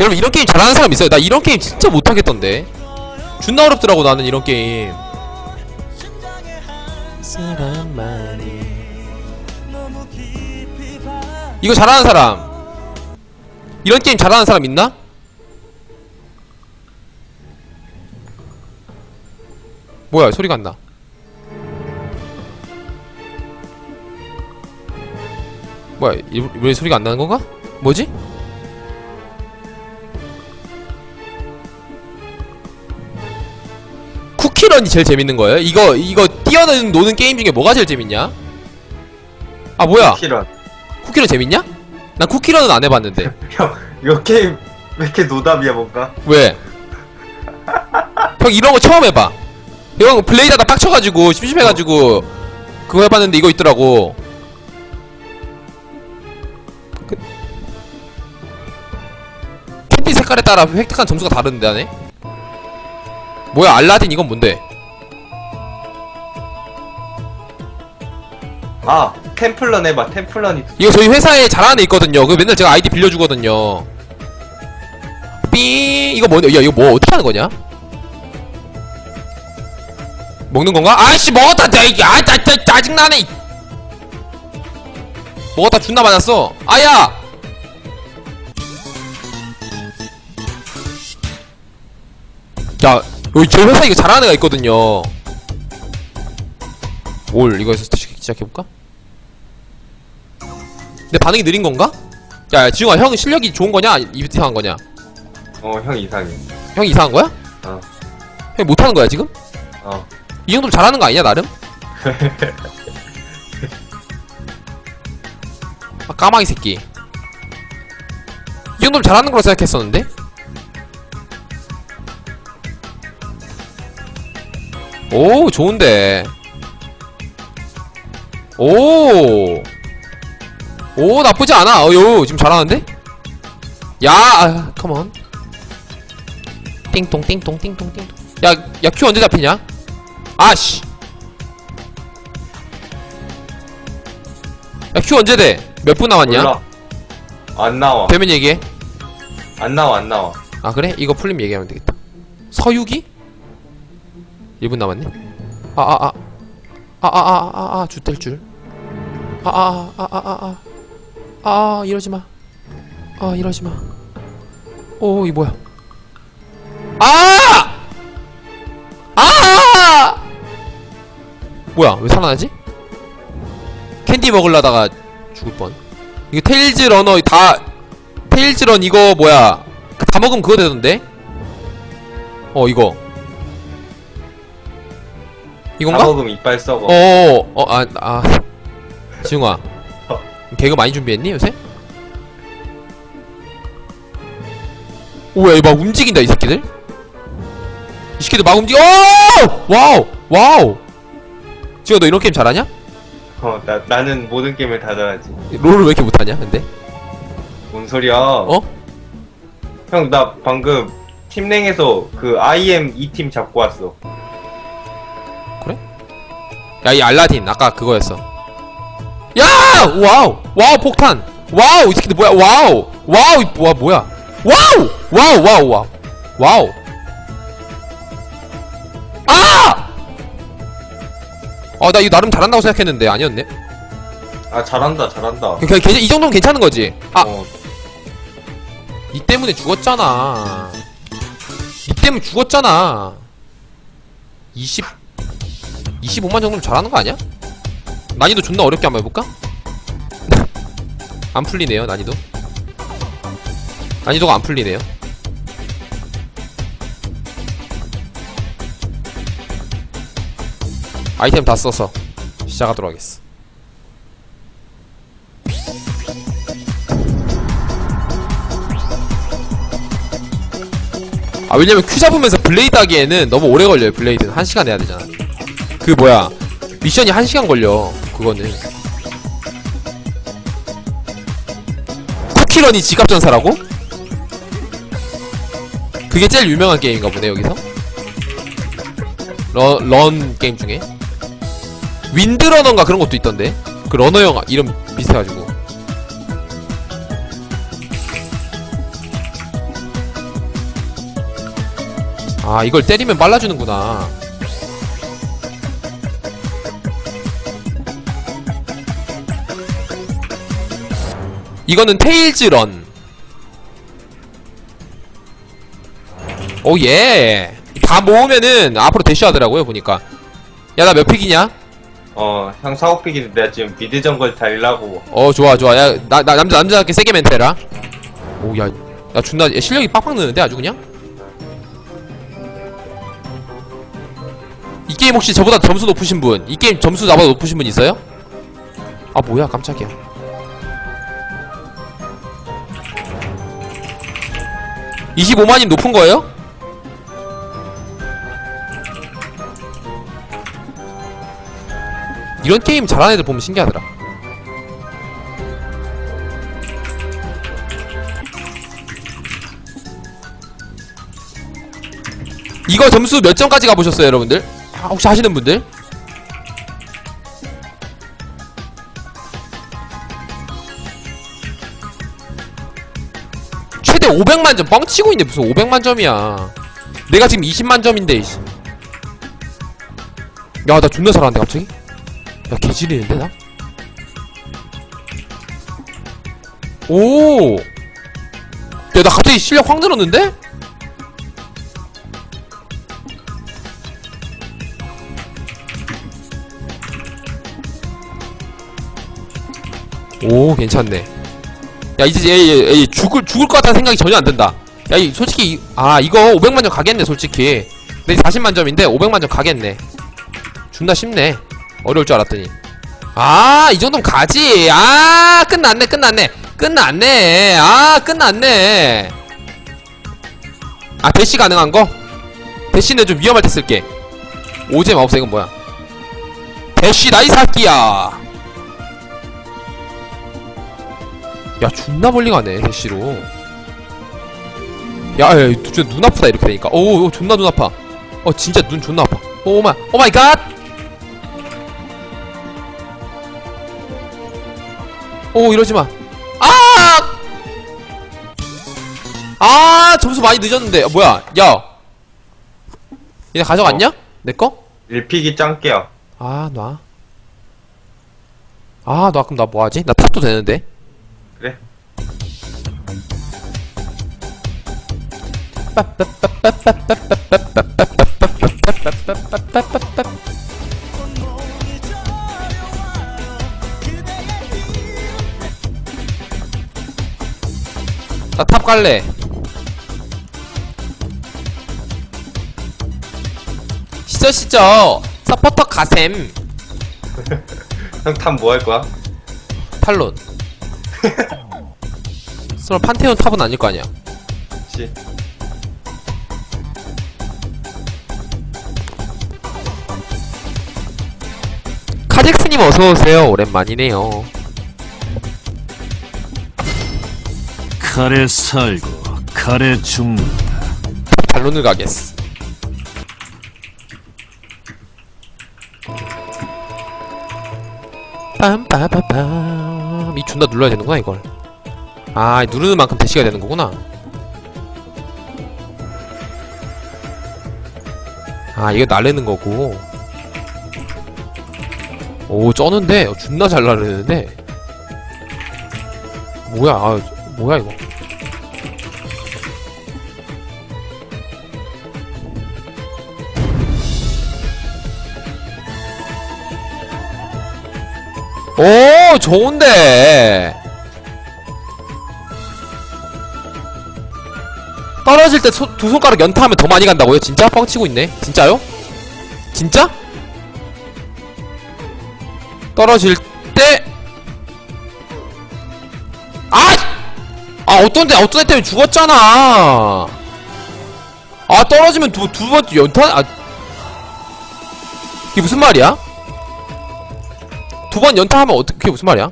여러분 이런 게임 잘하는 사람 있어요? 나 이런 게임 진짜 못하겠던데 존나 어렵더라고 나는 이런 게임 이거 잘하는 사람 이런 게임 잘하는 사람 있나? 뭐야 소리가 안 나. 뭐야 이- 왜 소리가 안 나는 건가? 뭐지? 쿠키런이 제일 재밌는 거예요? 이거 이거 뛰어노는 노는 게임 중에 뭐가 제일 재밌냐? 아 뭐야? 키런 쿠키런 재밌냐? 난 쿠키런은 안 해봤는데 형 이거 게임 왜 이렇게 노답이야 뭔가 왜? 형 이런 거 처음 해봐 형 블레이드 하다 빡쳐가지고 심심해가지고 그거 해봤는데 이거 있더라고 색깔에 따라 획득한 점수가 다른데 하네? 뭐야 알라딘 이건 뭔데? 아 템플런 해봐 템플런이 이거 저희 회사에 잘하는 애 있거든요 그 맨날 제가 아이디 빌려주거든요 삐 이거 뭐냐 야 이거 뭐 어떻게 하는 거냐? 먹는 건가? 아이씨 먹었다 야 이게 아 짜, 짜, 짜증나네 이. 먹었다 존나 맞았어 아야 야 여기 저희 회사 이거 잘하는 애가 있거든요 올 이거에서 시작- 시작해볼까? 내 반응이 느린 건가? 야, 야 지웅아 형 실력이 좋은 거냐? 이상한 거냐? 어 형 이상해 형 이상한 거야? 어. 형 못하는 거야 지금? 어 이 정도면 잘하는 거 아니야 나름? 아 까마귀 새끼 이 정도면 잘하는 거라 생각했었는데? 오 좋은데 오오 나쁘지 않아 어요 지금 잘하는데? 야 아, 컴온 띵동 띵동 띵동 띵동 야야 큐 언제 잡히냐? 아씨 야큐 언제 돼? 몇 분 남았냐? 몰라 안 나와 되면 얘기해 안 나와 안 나와 아 그래? 이거 풀리면 얘기하면 되겠다 서유기? 1분 남았네 아 아 아 아 아 아아 주뗄 줄아아 아 아 아 아 이러지 마 아 이러지 마 오 이 뭐야 아! 아! 뭐야 왜 살아나지? 캔디 먹으려다가 죽을 뻔 이거 테일즈 러너 다 테일즈 런 이거 뭐야 다 먹으면 그거 되던데? 어 이거 다 이건가? 먹으면 이빨 썩어 어어 어 아 아 지웅아 개그 많이 준비했니 요새? 오야 이거 막 움직인다 이 새끼들 이 새끼들 막 움직여 오! 와우 와우 지웅아 너 이런 게임 잘하냐? 어, 나, 나는 모든 게임을 다 잘하지 롤을 왜 이렇게 못하냐 근데? 뭔 소리야 어? 형 나 방금 팀랭에서 그 IM 2팀 잡고 왔어 야 이 알라딘. 아까 그거였어. 야! 와우! 와우 폭탄! 와우 이 새끼들 뭐야? 와우! 와우 이- 와 뭐야? 와우! 와우 와우 와우. 와우. 아! 어나 이거 나름 잘한다고 생각했는데 아니었네? 아 잘한다 잘한다. 그, 그, 그, 이 정도면 괜찮은 거지. 아! 어, 니 때문에 죽었잖아. 니 때문에 죽었잖아. 20 25만 정도면 잘하는 거 아니야? 난이도 존나 어렵게 한번 해볼까? 안 풀리네요 난이도. 난이도가 안 풀리네요. 아이템 다 써서 시작하도록 하겠어. 아 왜냐면 큐 잡으면서 블레이드 하기에는 너무 오래 걸려요 블레이드는. 1시간 해야 되잖아 그 뭐야 미션이 1시간 걸려 그거는. 쿠키런이 지갑전 사라고? 그게 제일 유명한 게임인가 보네 여기서? 러, 런 게임 중에? 윈드러너인가 그런 것도 있던데? 그 러너 형 이름 비슷해가지고. 아 이걸 때리면 빨라주는구나. 이거는 테일즈 런. 오예. 다 모으면은 앞으로 대쉬 하더라고요 보니까. 야 나 몇 픽이냐? 어, 형 사고픽인데 내가 지금 미드 정글 달라고. 어 좋아 좋아. 야 나 나 남자 남자답게 세게 멘트해라. 오야 야 존나 야, 실력이 빡빡 느는데 아주 그냥? 이 게임 혹시 저보다 점수 높으신 분? 이 게임 점수 나보다 높으신 분 있어요? 아 뭐야 깜짝이야 (25만이) 높은 거예요? 이런 게임 잘하는 애들 보면 신기하더라 이거 점수 몇 점까지 가보셨어요 여러분들? 아, 혹시 하시는 분들? 최대 500만 점 뻥치고 있네 무슨 500만 점이야 내가 지금 20만 점인데 야 나 존나 잘하는데 갑자기? 야 개지리는데 나? 오! 야 나 갑자기 실력 확 늘었는데? 오 괜찮네 야 이제 얘, 얘, 얘 죽을 죽을 것 같다는 생각이 전혀 안 든다. 야 이, 솔직히 이, 아 이거 500만 점 가겠네 솔직히. 내 40만 점인데 500만 점 가겠네. 존나 쉽네. 어려울 줄 알았더니. 아 이 정도면 가지. 아 끝났네 끝났네. 끝났네. 아 끝났네. 아 대시 가능한 거? 대시는 좀 위험할 때 쓸게. 오제 마법사 이건 뭐야? 대시 나이 새끼야 야 존나 멀리 가네 대시로 야, 야, 야 진짜 눈 아프다 이렇게 되니까 오, 오 존나 눈 아파 어 진짜 눈 존나 아파 오마 오마이 갓 오 이러지 마 아! 아 점수 많이 늦었는데 어, 뭐야 야 얘네 가져갔냐? 내꺼? 1픽이 짱깨야. 아 놔. 아, 나 그럼 나 뭐하지? 나 탑도 되는데. 그래. 나 탑 갈래. 시저 시저 서포터 가셈 형 탑 뭐 할 거야? 탈론. 설마 판테온 탑은 아닐 거 아니야? 씨. 카젝스님 어서 오세요. 오랜만이네요. 칼에 살고 칼에 죽는다. 탈론을 가겠어. 빰빠바밤 이 존나 눌러야 되는구나 이걸. 아 누르는 만큼 대시가 되는 거구나. 아 이거 날리는 거고. 오 쩌는데? 어, 존나 잘 날리는데? 뭐야 아 뭐야 이거 오 좋은데 떨어질 때 두 손가락 연타하면 더 많이 간다고요? 진짜? 뻥치고 있네 진짜요? 진짜? 떨어질 때 아! 아 어떤 데 어떤 애 때문에 죽었잖아 아 떨어지면 두 두번 연타 아 이게 무슨 말이야? 두 번 연타하면 어떻게 무슨 말이야?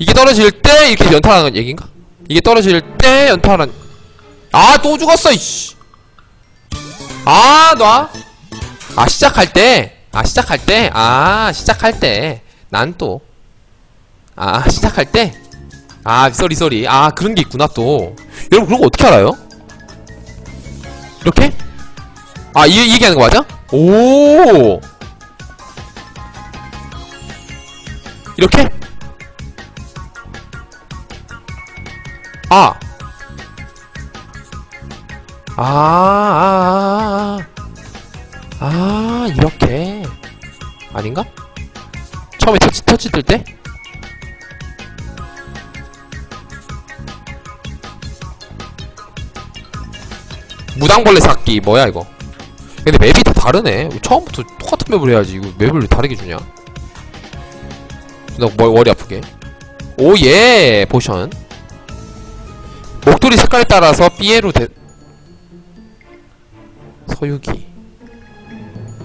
이게 떨어질 때 이렇게 연타하는 얘긴가? 이게 떨어질 때 연타하는 아 또 죽었어 이씨 아 놔? 아 시작할 때? 아 시작할 때? 아 시작할 때 난 또 아 시작할 때? 아 쏘리 쏘리 아 그런 게 있구나 또 여러분 그런 거 어떻게 알아요? 이렇게? 아, 이, 이 얘기하는 거 맞아? 오! 이렇게? 아! 아, 아, 아, 아, 아, 이렇게. 아닌가? 처음에 터치, 터치 뜰 때? 무당벌레 잡기, 뭐야, 이거. 근데 맵이 다 다르네. 처음부터 똑같은 맵을 해야지. 이거 맵을 왜 다르게 주냐? 나 머, 머리 아프게. 오, 예! 포션. 목도리 색깔에 따라서 삐에로 대, 서유기.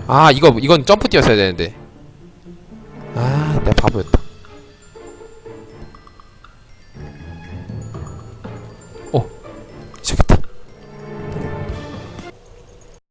아, 이거, 이건 점프 뛰었어야 되는데. 아, 내가 바보였다.